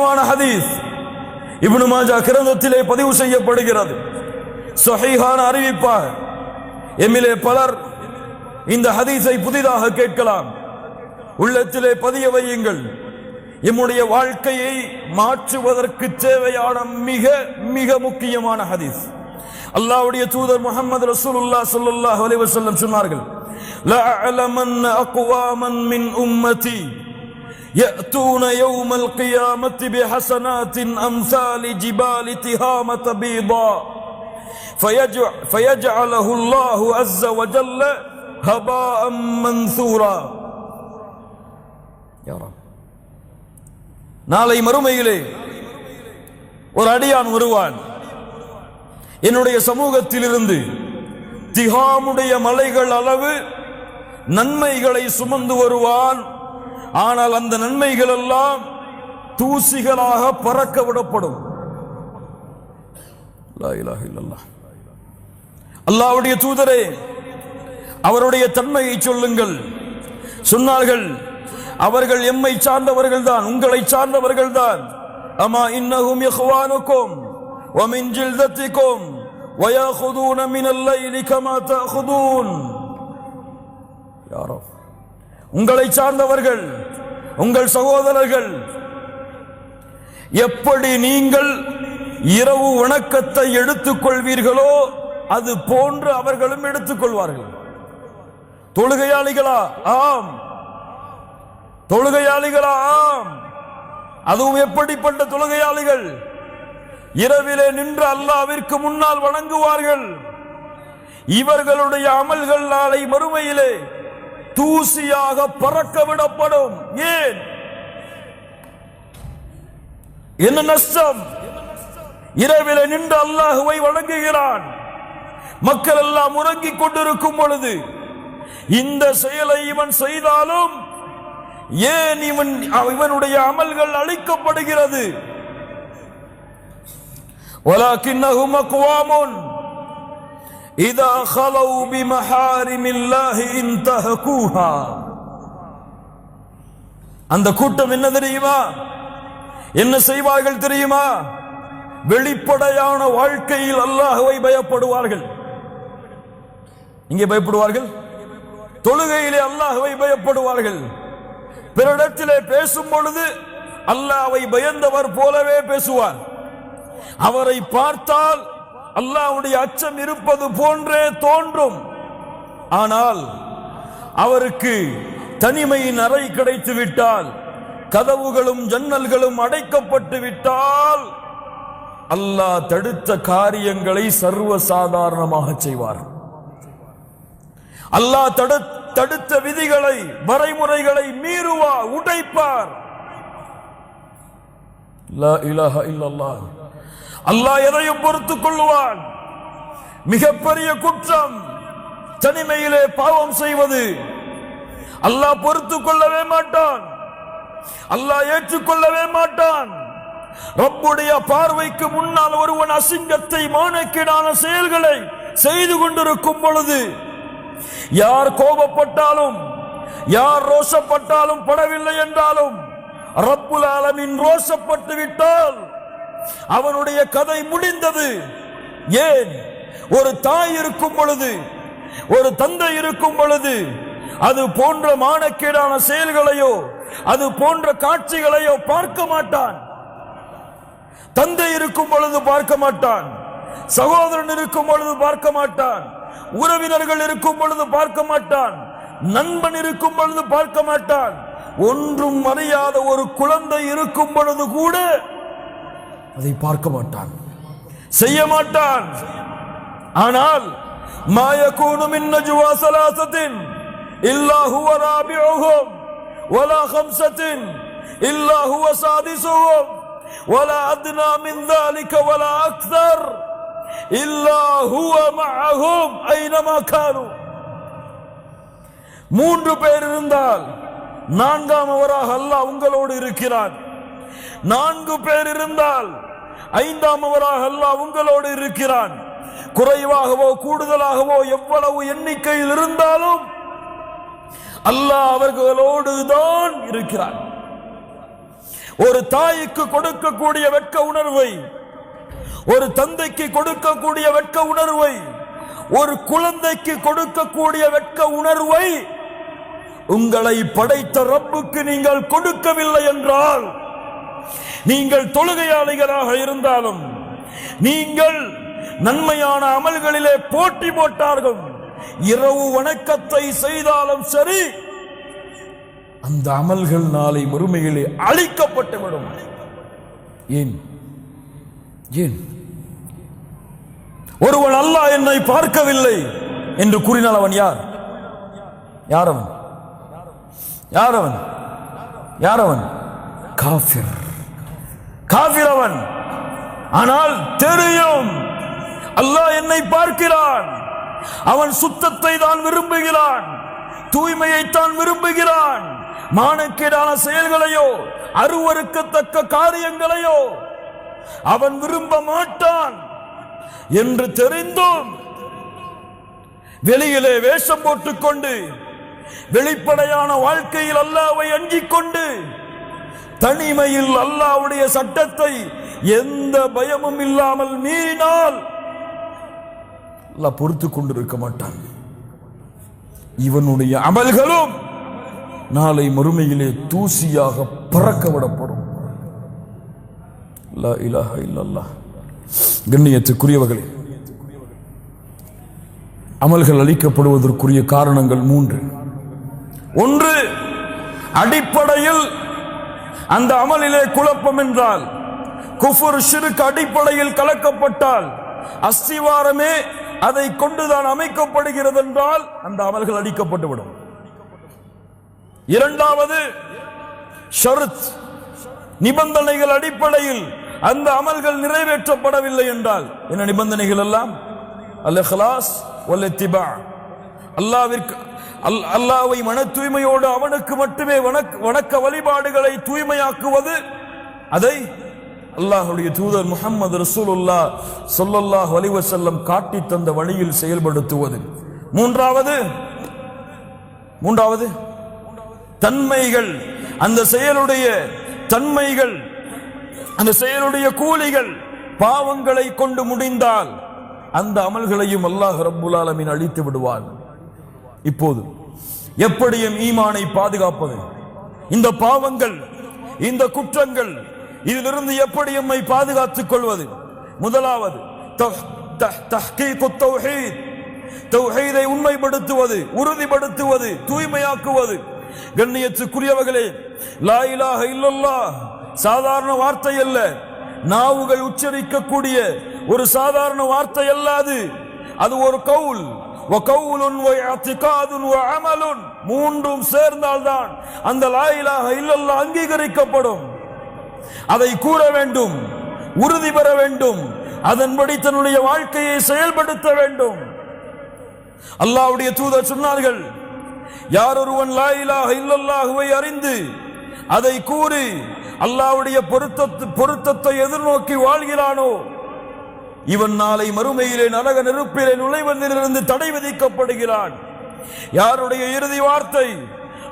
ஹதீஸ். இப்னு மாஜா கிரந்தத்திலே பதிவு செய்யப்படுகிறது. சொஹீஹான அறிவிப்பார். எம்மிலே பலர் இந்த ஹதீஸை புதிதாக கேட்கலாம். உள்ளத்திலே பதிய வையுங்கள். எம்முடைய வாழ்க்கையை மாற்றுவதற்கு தேவையான மிக மிக முக்கியமான ஹதீஸ். அல்லாவுடைய தூதர் முகமது ரசூலுல்லா ஸல்லல்லாஹு அலைவசல்லம் சொன்னார்கள். يأتون يوم القيامة بحسنات أمثال جبال تهامة بيضاء فيجع فيجعله الله عز وجل هباء منثورا يا رب நாளை மறுமையிலே ஒரு அடியான் வருவான் என்னுடைய சமூகத்திலிருந்து திகாமுடைய மலைகள் அளவு நன்மைகளை சுமந்து வருவான் ஆனால் அந்த நன்மைகள் எல்லாம் தூசிகளாக பறக்க விடப்படும் லா இலாஹ இல்லல்லாஹ். அல்லாஹ்வுடைய தூதரே அவருடைய தன்மையை சொல்லுங்கள் சொன்னார்கள் அவர்கள் எம்மை சார்ந்தவர்கள் தான் உங்களை சார்ந்தவர்கள் தான் அமா இன்னஹும் இஹ்வானுக்கும் ومن جلدتكم ويأخذون من الليل كما تأخذون يا رب உங்களை சார்ந்தவர்கள் உங்கள் சகோதரர்கள் எப்படி நீங்கள் இரவு வணக்கத்தை எடுத்துக் கொள்வீர்களோ அது போன்று அவர்களும் எடுத்துக் கொள்வார்கள் தொழுகையாளிகளா ஆம். தொழுகையாளிகளா ஆம். அதுவும் எப்படிப்பட்ட தொழுகையாளிகள்? இரவிலே நின்று அல்லாவிற்கு முன்னால் வணங்குவார்கள். இவர்களுடைய அமல்கள் நாளை மறுமையிலே தூசியாக பறக்க விடப்படும். ஏன்? என்ன நஷ்டம்? இரவில நின்று அல்லாஹுவை வழங்குகிறான் மக்கள் எல்லாம் உறங்கிக் கொண்டிருக்கும் பொழுது இந்த செயலை இவன் செய்தாலும் ஏன் இவன் இவனுடைய அமல்கள் அழிக்கப்படுகிறது? ஒலாக்கின் إذا خلوا بمحارم الله انتهكوها அந்த கூட்டம் என்ன தெரியுமா என்ன செய்வார்கள் தெரியுமா வெளிப்படையான வாழ்க்கையில் அல்லாஹுவை பயப்படுவார்கள் இங்கே பயப்படுவார்கள் தொழுகையிலே அல்லாஹுவை பயப்படுவார்கள் பிறரிடத்திலே பேசும் பொழுது அல்லாஹ்வை பயந்தவர் போலவே பேசுவார் அவரை பார்த்தால் அல்லாவுடைய அச்சம் இருப்பது போன்றே தோன்றும். ஆனால் அவருக்கு தனிமையின் அறை கிடைத்து விட்டால் கதவுகளும் ஜன்னல்களும் அடைக்கப்பட்டு விட்டால் அல்லாஹ் தடுத்த காரியங்களை சர்வசாதாரணமாக செய்வார். அல்லாஹ் தடுத்த விதிகளை வரைமுறைகளை மீறுவார் உடைப்பார். அல்லாஹ் எதையும் பொறுத்துக் கொள்ளுவான் மிகப்பெரிய குற்றம் தனிமையிலே பாவம் செய்வது. அல்லாஹ் பொறுத்துக் கொள்ளவே மாட்டான். அல்லாஹ் ஏற்றுக்கொள்ளவே மாட்டான். ரப்புடைய பார்வைக்கு முன்னால் ஒருவன் அசிங்கத்தை மானக்கீடான செயல்களை செய்து கொண்டிருக்கும் பொழுது யார் கோபப்பட்டாலும் யார் ரோஷப்பட்டாலும் படவில்லை என்றாலும் ரப்புல் ஆலமின் ரோஷப்பட்டு விட்டால் அவனுடைய கதை முடிந்தது. ஏன்? ஒரு தாய் இருக்கும் பொழுது ஒரு தந்தை இருக்கும் பொழுது அது போன்ற மானக்கேடான செயல்களையோ அது போன்ற காட்சிகளையோ பார்க்க மாட்டான். தந்தை இருக்கும் பொழுது பார்க்க மாட்டான். சகோதரன் இருக்கும் பொழுது பார்க்க மாட்டான். உறவினர்கள் இருக்கும் பொழுது பார்க்க மாட்டான். நண்பன் இருக்கும் பொழுது பார்க்க மாட்டான். ஒன்றும் அறியாத ஒரு குழந்தை இருக்கும் பொழுது கூட அதை பார்க்க மாட்டான் செய்ய மாட்டான் ஆனால் மாயக்கூனு மின் நஜுவா சலாசத்தின் இல்லா ஹுவ ராபிஉஹும் ولا خمسة إلا هو سادسهم ولا أدنى من ذلك ولا أكثر إلا هو معهم أينما كانوا மூன்று பேர் இருந்தால் நான்காம் அவராக அல்லாஹ் உங்களோடு இருக்கிறான். நான்கு பேர் இருந்தால் ஐந்தாம் அவராக அல்லாஹ் உங்களோடு இருக்கிறான். குறைவாகவோ கூடுதலாகவோ எவ்வளவு எண்ணிக்கையில் இருந்தாலும் அல்லாஹ் அவர்களோடு தான் இருக்கிறான். ஒரு தாய்க்கு கொடுக்கக்கூடிய வெட்க உணர்வை ஒரு தந்தைக்கு கொடுக்கக்கூடிய வெட்க உணர்வை ஒரு குழந்தைக்கு கொடுக்கக்கூடிய வெட்க உணர்வை உங்களை படைத்த ரப்புக்கு நீங்கள் கொடுக்கவில்லை என்றால் நீங்கள் தொழுகையாளிகளாக இருந்தாலும் நீங்கள் நன்மையான அமல்களிலே போட்டி போட்டார்கள். இரவு வணக்கத்தை செய்தாலும் சரி அந்த அமல்கள் நாளை மறுமையிலே அழிக்கப்பட்டுவிடும் ஏன்? ஏன்? ஒருவன் அல்லாஹ் என்னை பார்க்கவில்லை என்று கூறினால் அவன் யார்? யார் அவன்? யார் அவன் யார் அவன் காஃபிர். காஃபிர் அவன் ஆனால் தெரியும். அல்லாஹ் என்னை பார்க்கிறான். அவன் சுத்தத்தை தான் விரும்புகிறான். தூய்மையை தான் விரும்புகிறான். மானக்கேடான செயல்களையோ அருவருக்கத்தக்க காரியங்களையோ அவன் விரும்ப மாட்டான் என்று தெரிந்தும் வெளியிலே வேஷம் போட்டுக்கொண்டு வெளிப்படையான வாழ்க்கையில் அல்லாவை அஞ்சிக் கொண்டு தனிமையில் அல்லாவுடைய சட்டத்தை எந்த பயமும் இல்லாமல் மீறினால் பொறுத்து கொண்டிருக்க மாட்டான். இவனுடைய அமல்களும் நாளை மறுமையிலே தூசியாக பறக்க விடப்படும் கண்ணியத்துக்குரியவர்களே அமல்கள் அளிக்கப்படுவதற்குரிய காரணங்கள் மூன்று. ஒன்று அடிப்படையில் அந்த அமலிலே குழப்பம் என்றால் குஃபுர் ஷிருக்கு அடிப்படையில் கலக்கப்பட்டால் அஸ்திவாரமே அதை கொண்டுதான் அமைக்கப்படுகிறது என்றால் அந்த அமல்கள் அடிக்கப்பட்டுவிடும் இரண்டாவது ஷருத் நிபந்தனைகள் அடிப்படையில் அந்த அமல்கள் நிறைவேற்றப்படவில்லை என்றால் என்ன நிபந்தனைகள் எல்லாம்? அல்ல ஹலாஸ் வல் திபா அல்லாவிற்கு அல் அல்லாவை மன தூய்மையோடு அவனுக்கு மட்டுமே வணக்க வணக்க வழிபாடுகளை தூய்மையாக்குவது. அதை அல்லாஹுடைய தூதர் முகமது ரசூலுல்லா சொல்லல்லாஹ் அலைஹி செல்லம் காட்டி தந்த வழியில் செயல்படுத்துவது. மூன்றாவது மூன்றாவது தன்மைகள். அந்த செயலுடைய தன்மைகள் அந்த செயலுடைய கூலிகள் பாவங்களை கொண்டு முடிந்தால் அந்த அமல்களையும் அல்லாஹ் ரபுல் ஆலமீன் அழித்து விடுவான். இப்போது எப்படியும் ஈமானை பாதுகாப்பது. இந்த பாவங்கள் இந்த குற்றங்கள் இதிலிருந்து எப்படி எம்மை பாதுகாத்துக் கொள்வது? முதலாவது தஹ்- தஹ்- தௌஹீதை. உண்மைப்படுத்துவது உறுதிப்படுத்துவது தூய்மையாக்குவது. கண்ணியத்துக்குரியவர்களே லா இலாஹ இல்லல்லா சாதாரண வார்த்தை அல்ல. நாவுகள் உச்சரிக்கக்கூடிய ஒரு சாதாரண வார்த்தை அல்ல அது அது ஒரு கவுல். அமலுன் மூன்றும் சேர்ந்தால்தான் அந்த லாயிலாக இல்லல்ல அங்கீகரிக்கப்படும். அதை கூற வேண்டும் உறுதி பெற வேண்டும் அதன்படி தன்னுடைய வாழ்க்கையை செயல்படுத்த வேண்டும். அல்லாவுடைய தூதர் சொன்னார்கள் யார் ஒருவன் லாயிலாக இல்லல்லாகுவை அறிந்து அதை கூறி அல்லாவுடைய பொருத்தத்தை எதிர்நோக்கி வாழ்கிறானோ இவன் நாளை மறுமையிலே நரக நெருப்பிலே நுழைவதிலிருந்து தடை விதிக்கப்படுகிறான். யாருடைய இறுதி வார்த்தை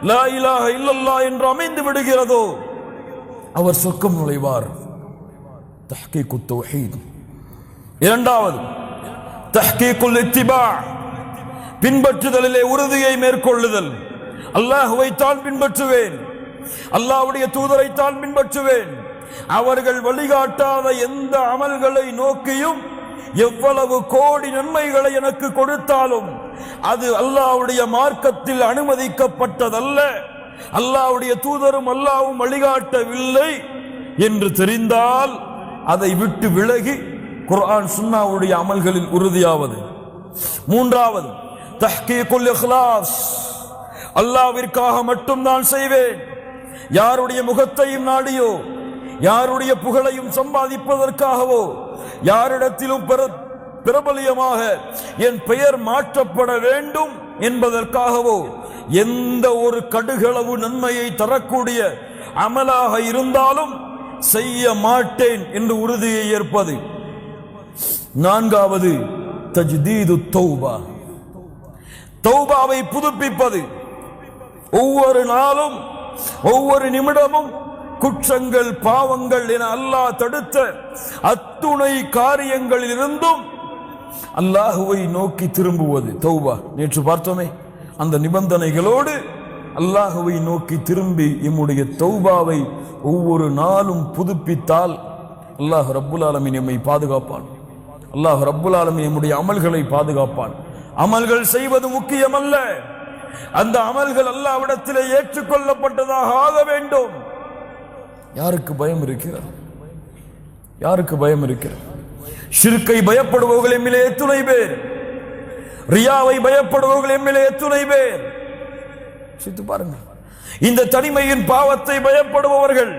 லா இலாஹ இல்லல்லா என்று அமைந்து விடுகிறதோ அவர் சொர்க்கம் நுழைவார். தஹ்கீக்கு தௌஹீத். இரண்டாவது தஹ்கீக்குல் இத்திபா பின்பற்றுதலிலே உறுதியை மேற்கொள்ளுதல். அல்லாஹுவை தான் பின்பற்றுவேன். அல்லாஹ்வுடைய தூதரை தான் பின்பற்றுவேன். அவர்கள் வழிகாட்டாத எந்த அமல்களை நோக்கியும் எவ்வளவு கோடி நன்மைகளை எனக்கு கொடுத்தாலும் அது அல்லாஹ்வுடைய மார்க்கத்தில் அனுமதிக்கப்பட்டதல்ல. அல்லாவுடைய தூதரும் அல்லாவும் வழிகாட்டவில்லை என்று தெரிந்தால் அதை விட்டு விலகி குர்ஆன் சுன்னாவுடைய அமல்களில் உறுதியாவது. மூன்றாவது தஹ்கீக்குல் இஹ்லாஸ். அல்லாவிற்காக மட்டும் நான் செய்வேன். யாருடைய முகத்தையும் நாடியோ யாருடைய புகழையும் சம்பாதிப்பதற்காகவோ யாரிடத்திலும் பிரபலியமாக என் பெயர் மாற்றப்பட வேண்டும் என்பதற்காகவோ எந்த ஒரு கடுகளவு நன்மையை தரக்கூடிய அமலாக இருந்தாலும் செய்ய மாட்டேன் என்று உறுதியை ஏற்பது. நான்காவது தஜ்தீது தௌபா. தௌபாவை புதுப்பிப்பது. ஒவ்வொரு நாளும் ஒவ்வொரு நிமிடமும் குற்றங்கள் பாவங்கள் என அல்லாஹ் தடுத்த அத்துணை காரியங்களில் இருந்தும் அல்லாஹுவை நோக்கி திரும்புவது. தௌபா நேற்று பார்த்தோமே. அந்த நிபந்தனைகளோடு அல்லாஹுவை நோக்கி திரும்பி எம்முடைய தௌபாவை ஒவ்வொரு நாளும் புதுப்பித்தால் அல்லாஹ் ரப்புல் ஆலமின் எம்மை பாதுகாப்பான். அல்லாஹ் ரப்புல் ஆலமின் எம்முடைய அமல்களை பாதுகாப்பான். அமல்கள் செய்வது முக்கியமல்ல. அந்த அமல்கள் அல்லாவிடத்திலே ஏற்றுக்கொள்ளப்பட்டதாக ஆக வேண்டும். யாருக்கு பயம் இருக்கிறது? யாருக்கு பயம் இருக்கிறது? ஷிர்கை பயப்படுபவர்கள் எம்மிலே எத்துணை பேர்? ரியாவை பயப்படுபவர்கள் எம்மிலே எத்துணை பேர்? சித்து பாருங்க இந்த தனிமையின் பாவத்தை பயப்படுபவர்கள்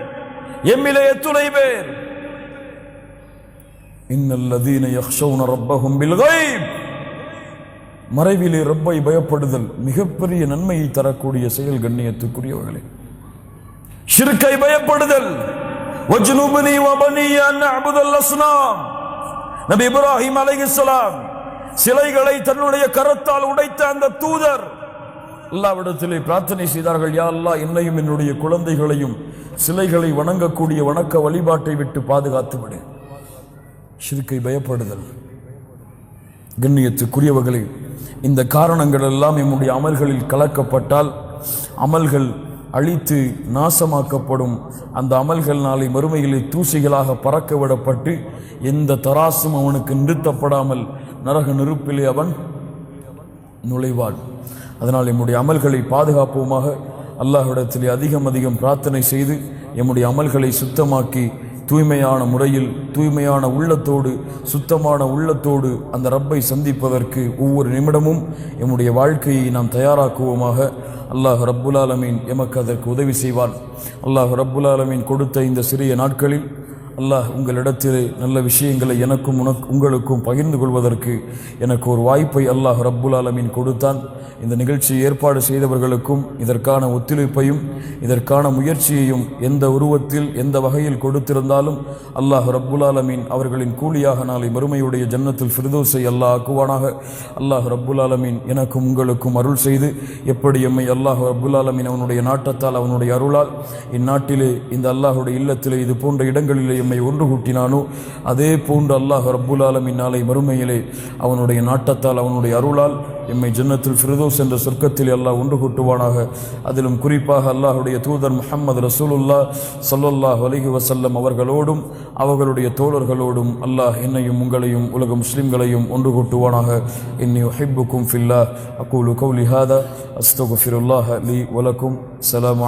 எம்மிலே எத்துணை பேர்? இன்னல்லதீன யக்ஷௌன ரப்பஹும் பில் கைப் மறைவிலே ரப்பை பயப்படுதல் மிகப்பெரிய நன்மையை தரக்கூடிய செயல் கண்ணியத்துக்குரியவர்களே. ஷிருக்கை பயப்படுதல். வஜ்னுபனி வபனி அன் அஸ்னாம். நபி இப்ராஹிம் அலைஹிஸ்ஸலாம் சிலைகளை தன்னுடைய கரத்தால் உடைத்த அந்த தூதர் அல்லாவிடத்திலே பிரார்த்தனை செய்தார்கள் யா அல்லா என்னையும் என்னுடைய குழந்தைகளையும் சிலைகளை வணங்கக்கூடிய வணக்க வழிபாட்டை விட்டு பாதுகாத்து விடு. சிறுக்கை பயப்படுதல். கண்ணியத்துக்குரியவர்களே இந்த காரணங்கள் எல்லாம் நம்முடைய அமல்களில் கலக்கப்பட்டால் அமல்கள் அழித்து நாசமாக்கப்படும். அந்த அமல்கள் நாளை மறுமையிலே தூசிகளாக பறக்க விடப்பட்டு எந்த தராசும் அவனுக்கு நிறுத்தப்படாமல் நரக நெருப்பிலே அவன் நுழைவான் அதனால் எம்முடைய அமல்களை பாதுகாப்போமாக அல்லாஹ்விடத்திலே அதிகம் அதிகம் பிரார்த்தனை செய்து எம்முடைய அமல்களை சுத்தமாக்கி தூய்மையான முறையில் தூய்மையான உள்ளத்தோடு சுத்தமான உள்ளத்தோடு அந்த ரப்பை சந்திப்பதற்கு ஒவ்வொரு நிமிடமும் எம்முடைய வாழ்க்கையை நாம் தயாராக்குவோமாக. அல்லாஹ் ரப்புல் ஆலமீன் எமக்கு அதற்கு உதவி செய்வான். அல்லாஹ் ரப்புல் ஆலமீன் கொடுத்த இந்த சிறிய நாட்களில் அல்லாஹ் உங்களிடத்திலே நல்ல விஷயங்களை எனக்கும் உனக்கு உங்களுக்கும் பகிர்ந்து கொள்வதற்கு எனக்கு ஒரு வாய்ப்பை அல்லாஹ் ரப்புல் ஆலமீன் கொடுத்தான். இந்த நிகழ்ச்சியை ஏற்பாடு செய்தவர்களுக்கும் இதற்கான ஒத்துழைப்பையும் இதற்கான முயற்சியையும் எந்த உருவத்தில் எந்த வகையில் கொடுத்திருந்தாலும் அல்லாஹ் ரப்புல் ஆலமீன் அவர்களின் கூலியாக நாளை மறுமையுடைய ஜன்னத்தில் ஃபிர்தோஸை அல்லாஹ் ஆக்குவானாக. அல்லாஹ் ரப்புல் ஆலமீன் எனக்கும் உங்களுக்கும் அருள் செய்து எப்படி எம்மை அல்லாஹ் ரப்புல் ஆலமீன் அவனுடைய நாட்டத்தால் அவனுடைய அருளால் இந்நாட்டிலே இந்த அல்லாஹுடைய இல்லத்திலே இது போன்ற இடங்களிலேயும் எம்மை ஒன்று கூட்டினானோ? அதே போன்று அல்லாஹ் ரப்புல் ஆலமீன் நாளை மறுமையிலே அவனுடைய நாட்டத்தால் அவனுடைய அருளால் எம்மை ஜன்னத்தில் ஃபிரதோஸ் என்ற சொர்க்கத்தில் அல்லாஹ் ஒன்று கூட்டுவானாக. அதிலும் குறிப்பாக அல்லாஹுடைய தூதர் முஹம்மது ரசூலுல்லா ஸல்லல்லாஹு அலைஹி வசல்லம் அவர்களோடும் அவர்களுடைய தோழர்களோடும் அல்லாஹ் என்னையும் உங்களையும் உலக முஸ்லிம்களையும் ஒன்று கூட்டுவானாக. இன்னி உஹிப்புக்கும் ஃபில்லா அக்கூலு கௌலி ஹாதா. அஸ்தகுஃபிருல்லாஹ லி வலக்கும். சலாம்